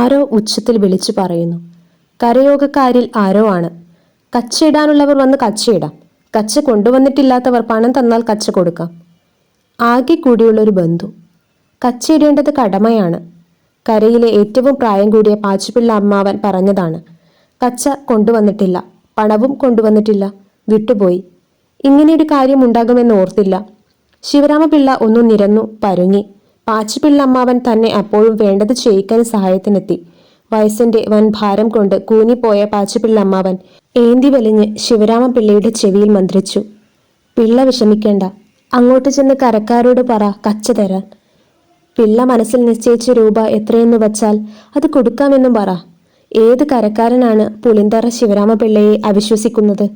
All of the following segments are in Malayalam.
ആരോ ഉച്ചത്തിൽ വിളിച്ചു പറയുന്നു. കരയോഗക്കാരിൽ ആരോ ആണ്. കച്ചയിടാനുള്ളവർ വന്ന് കച്ചയിടാം കച്ച കൊണ്ടുവന്നിട്ടില്ലാത്തവർ പണം തന്നാൽ കച്ച കൊടുക്കാം. ആകെ കൂടിയുള്ള ഒരു ബന്ധു. കച്ചയിടേണ്ടത് കടമയാണ്. കരയിലെ ഏറ്റവും പ്രായം കൂടിയ പാച്ചുപിള്ള അമ്മാവൻ പറഞ്ഞതാണ്. കച്ച കൊണ്ടുവന്നിട്ടില്ല. പണവും കൊണ്ടുവന്നിട്ടില്ല. വിട്ടുപോയി. ഇങ്ങനെയൊരു കാര്യം ഉണ്ടാകുമെന്ന് ഓർത്തില്ല. ശിവരാമപിള്ള ഒന്നു നിരന്നു പരുങ്ങി. പാച്ചുപിള്ള അമ്മാവൻ തന്നെ അപ്പോഴും വേണ്ടത് ചെയ്യിക്കാൻ സഹായത്തിനെത്തി. വയസ്സിന്റെ വൻ ഭാരം കൊണ്ട് കൂനിപ്പോയ പാച്ചുപിള്ള അമ്മാവൻ ഏന്തി വലിഞ്ഞ് ശിവരാമപിള്ളയുടെ ചെവിയിൽ മന്ത്രിച്ചു. പിള്ള വിഷമിക്കേണ്ട അങ്ങോട്ട് ചെന്ന് കരക്കാരോട് പറ കച്ച തരാൻ. പിള്ള മനസ്സിൽ നിശ്ചയിച്ച രൂപ എത്രയെന്ന് വച്ചാൽ അത് കൊടുക്കാമെന്നും പറ. ഏത് കരക്കാരനാണ് പുളിന്തറ ശിവരാമപിള്ളയെ അവിശ്വസിക്കുന്നത്?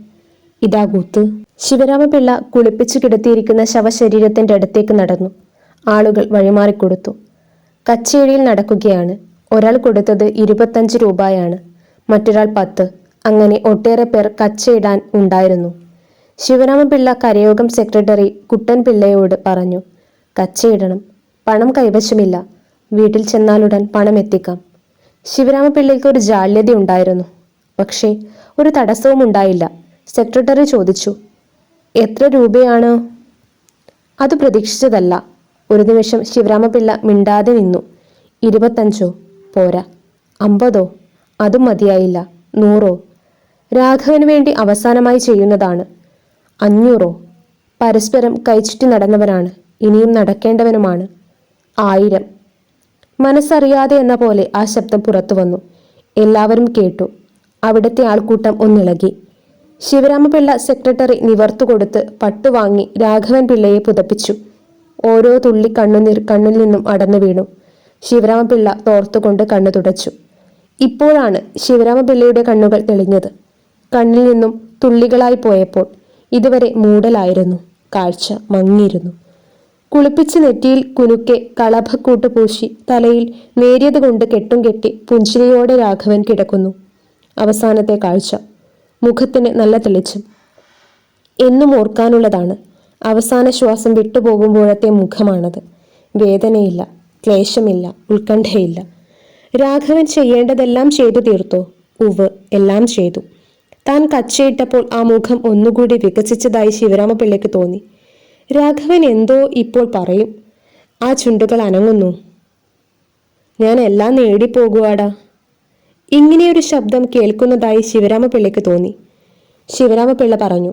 ഇതാ കൂത്ത് ശിവരാമപിള്ള കുളിപ്പിച്ചു കിടത്തിയിരിക്കുന്ന ശവശരീരത്തിന്റെ അടുത്തേക്ക് നടന്നു. ആളുകൾ വഴിമാറിക്കൊടുത്തു. കച്ചേരിയിൽ നടക്കുകയാണ്. ഒരാൾ കൊടുത്തത് ഇരുപത്തഞ്ച് രൂപയാണ്. മറ്റൊരാൾ പത്ത്. അങ്ങനെ ഒട്ടേറെ പേർ കച്ചയിടാൻ ഉണ്ടായിരുന്നു. ശിവരാമപിള്ള കരയോഗം സെക്രട്ടറി കുട്ടൻ പിള്ളയോട് പറഞ്ഞു കച്ചയിടണം പണം കൈവശമില്ല. വീട്ടിൽ ചെന്നാലുടൻ പണം എത്തിക്കാം. ശിവരാമപിള്ളയ്ക്ക് ഒരു ജാള്യത ഉണ്ടായിരുന്നു. പക്ഷേ ഒരു തടസ്സവും ഉണ്ടായില്ല. സെക്രട്ടറി ചോദിച്ചു എത്ര രൂപയാണ്? അത് പ്രതീക്ഷിച്ചതല്ല. ഒരു നിമിഷം ശിവരാമപിള്ള മിണ്ടാതെ നിന്നു. ഇരുപത്തഞ്ചോ? പോരാ. അമ്പതോ? അതും മതിയായില്ല. നൂറോ? രാഘവന് വേണ്ടി അവസാനമായി ചെയ്യുന്നതാണ്. അഞ്ഞൂറോ? പരസ്പരം കൈച്ചുറ്റി നടന്നവരാണ്. ഇനിയും നടക്കേണ്ടവനുമാണ്. ആയിരം. മനസ്സറിയാതെ എന്ന പോലെ ആ ശബ്ദം പുറത്തു വന്നു. എല്ലാവരും കേട്ടു. അവിടുത്തെ ആൾക്കൂട്ടം ഒന്നിളകി. ശിവരാമപിള്ള സെക്രട്ടറി നിവർത്തുകൊടുത്ത് കൊടുത്ത് പട്ടുവാങ്ങി രാഘവൻ പിള്ളയെ പുതപ്പിച്ചു. ഓരോ തുള്ളി കണ്ണുനീർ കണ്ണിൽ നിന്നും അടന്നു വീണു. ശിവരാമപിള്ള തോർത്തുകൊണ്ട് കണ്ണു തുടച്ചു. ഇപ്പോഴാണ് ശിവരാമപിള്ളയുടെ കണ്ണുകൾ തെളിഞ്ഞത്. കണ്ണിൽ നിന്നും തുള്ളികളായി പോയപ്പോൾ ഇതുവരെ മൂടലായിരുന്നു. കാഴ്ച മങ്ങിയിരുന്നു. കുളിപ്പിച്ച് നെറ്റിയിൽ കുനുക്കെ കളഭക്കൂട്ട് പൂശി തലയിൽ നേരിയത് കൊണ്ട് കെട്ടും കെട്ടി പുഞ്ചിരിയോടെ രാഘവൻ കിടക്കുന്നു. അവസാനത്തെ കാഴ്ച. മുഖത്തിന് നല്ല തെളിച്ചം. എന്നും ഓർക്കാനുള്ളതാണ്. അവസാന ശ്വാസം വിട്ടുപോകുമ്പോഴത്തെ മുഖമാണത്. വേദനയില്ല ക്ലേശമില്ല ഉത്കണ്ഠയില്ല. രാഘവൻ ചെയ്യേണ്ടതെല്ലാം ചെയ്തു തീർത്തോ? ഉവ് എല്ലാം ചെയ്തു. താൻ കച്ചയിട്ടപ്പോൾ ആ മുഖം ഒന്നുകൂടി വികസിച്ചതായി ശിവരാമപിള്ളയ്ക്ക് തോന്നി. രാഘവൻ എന്തോ ഇപ്പോൾ പറയും. ആ ചുണ്ടുകൾ അനങ്ങുന്നു. ഞാൻ എല്ലാം നേടിപ്പോകുവാടാ. ഇങ്ങനെയൊരു ശബ്ദം കേൾക്കുന്നതായി ശിവരാമപിള്ളയ്ക്ക് തോന്നി. ശിവരാമപിള്ള പറഞ്ഞു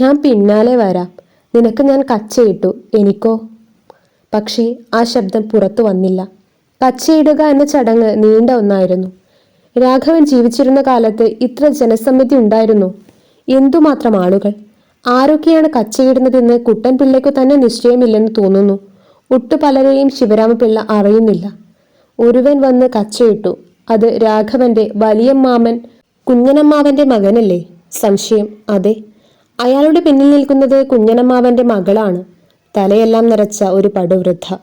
ഞാൻ പിന്നാലെ വരാം. നിനക്ക് ഞാൻ കച്ചയിട്ടു എനിക്കോ? പക്ഷേ ആ ശബ്ദം പുറത്തു വന്നില്ല. കച്ചയിടുക എന്ന ചടങ്ങ് നീണ്ട ഒന്നായിരുന്നു. രാഘവൻ ജീവിച്ചിരുന്ന കാലത്ത് ഇത്ര ജനസമിതി ഉണ്ടായിരുന്നു. എന്തുമാത്രം ആളുകൾ? ആരൊക്കെയാണ് കച്ചയിടുന്നതെന്ന് കുട്ടൻ പിള്ളയ്ക്ക് തന്നെ നിശ്ചയമില്ലെന്ന് തോന്നുന്നു. ഒട്ടു പലരെയും ശിവരാമപിള്ള അറിയുന്നില്ല. ഒരുവൻ വന്ന് കച്ചയിട്ടു അത് രാഘവന്റെ വലിയ മാമൻ കുഞ്ഞനമ്മാവന്റെ മകനല്ലേ? സംശയം അതെ. അയാളുടെ പിന്നിൽ നിൽക്കുന്നത് കുഞ്ഞനമ്മാവന്റെ മകളാണ്. തലയെല്ലാം നിറച്ച ഒരു പടുവൃദ്ധ.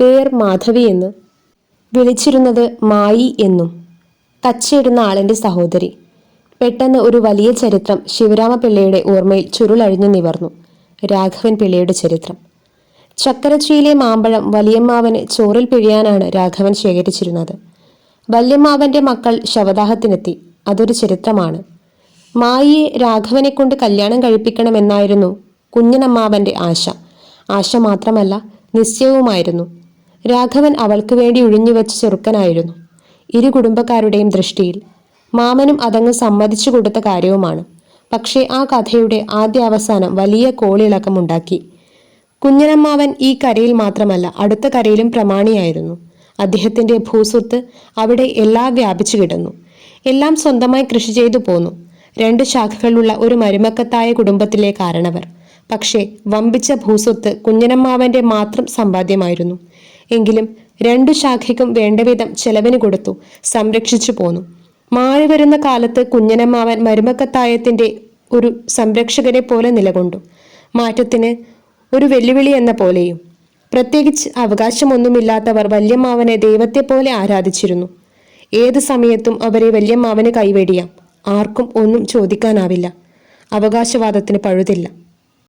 പേർ മാധവി എന്ന്. വിളിച്ചിരുന്നത് മായി എന്നും. കച്ചയിടുന്ന ആളിന്റെ സഹോദരി. പെട്ടെന്ന് ഒരു വലിയ ചരിത്രം ശിവരാമപിള്ളയുടെ ഓർമ്മയിൽ ചുരുളഴിഞ്ഞു നിവർന്നു. രാഘവൻ പിള്ളയുടെ ചരിത്രം. ചക്കരച്ചിയിലെ മാമ്പഴം വലിയമ്മാവന് ചോറിൽ പിഴിയാനാണ് രാഘവൻ ശേഖരിച്ചിരുന്നത്. വല്യമ്മാവന്റെ മക്കൾ ശവദാഹത്തിനെത്തി. അതൊരു ചരിത്രമാണ്. മായിയെ രാഘവനെ കൊണ്ട് കല്യാണം കഴിപ്പിക്കണമെന്നായിരുന്നു കുഞ്ഞനമ്മാവന്റെ ആശ. ആശ മാത്രമല്ല നിശ്ചയവുമായിരുന്നു. രാഘവൻ അവൾക്ക് വേണ്ടി ഒഴിഞ്ഞുവെച്ച ചെറുക്കനായിരുന്നു. ഇരു കുടുംബക്കാരുടെയും ദൃഷ്ടിയിൽ മാമനും അതങ്ങ് സമ്മതിച്ചു കൊടുത്ത കാര്യവുമാണ്. പക്ഷേ ആ കഥയുടെ ആദ്യ അവസാനം വലിയ കോളിളക്കമുണ്ടാക്കി കുഞ്ഞനമ്മാവൻ ഈ കരയിൽ മാത്രമല്ല അടുത്ത കരയിലും പ്രമാണിയായിരുന്നു. അദ്ദേഹത്തിന്റെ ഭൂസ്വത്ത് അവിടെ എല്ലാ വ്യാപിച്ചു കിടന്നു. എല്ലാം സ്വന്തമായി കൃഷി ചെയ്തു പോന്നു. രണ്ട് ശാഖകളുള്ള ഒരു മരുമക്കത്തായ കുടുംബത്തിലെ കാരണവർ. പക്ഷേ വമ്പിച്ച ഭൂസ്വത്ത് കുഞ്ഞനമ്മാവന്റെ മാത്രം സമ്പാദ്യമായിരുന്നു. എങ്കിലും രണ്ടു ശാഖയ്ക്കും വേണ്ടവിധം ചെലവിന് കൊടുത്തു സംരക്ഷിച്ചു പോന്നു. മാറി വരുന്ന കാലത്ത് കുഞ്ഞനമ്മാവൻ മരുമക്കത്തായത്തിന്റെ ഒരു സംരക്ഷകരെ പോലെ നിലകൊണ്ടു. മാറ്റത്തിന് ഒരു വെല്ലുവിളി എന്ന പോലെയും. പ്രത്യേകിച്ച് അവകാശമൊന്നുമില്ലാത്തവർ വല്യമ്മാവനെ ദൈവത്തെ പോലെ ആരാധിച്ചിരുന്നു. ഏത് സമയത്തും അവരെ വല്യമ്മാവന് കൈവെടിയാം. ആർക്കും ഒന്നും ചോദിക്കാനാവില്ല. അവകാശവാദത്തിന് പഴുതില്ല.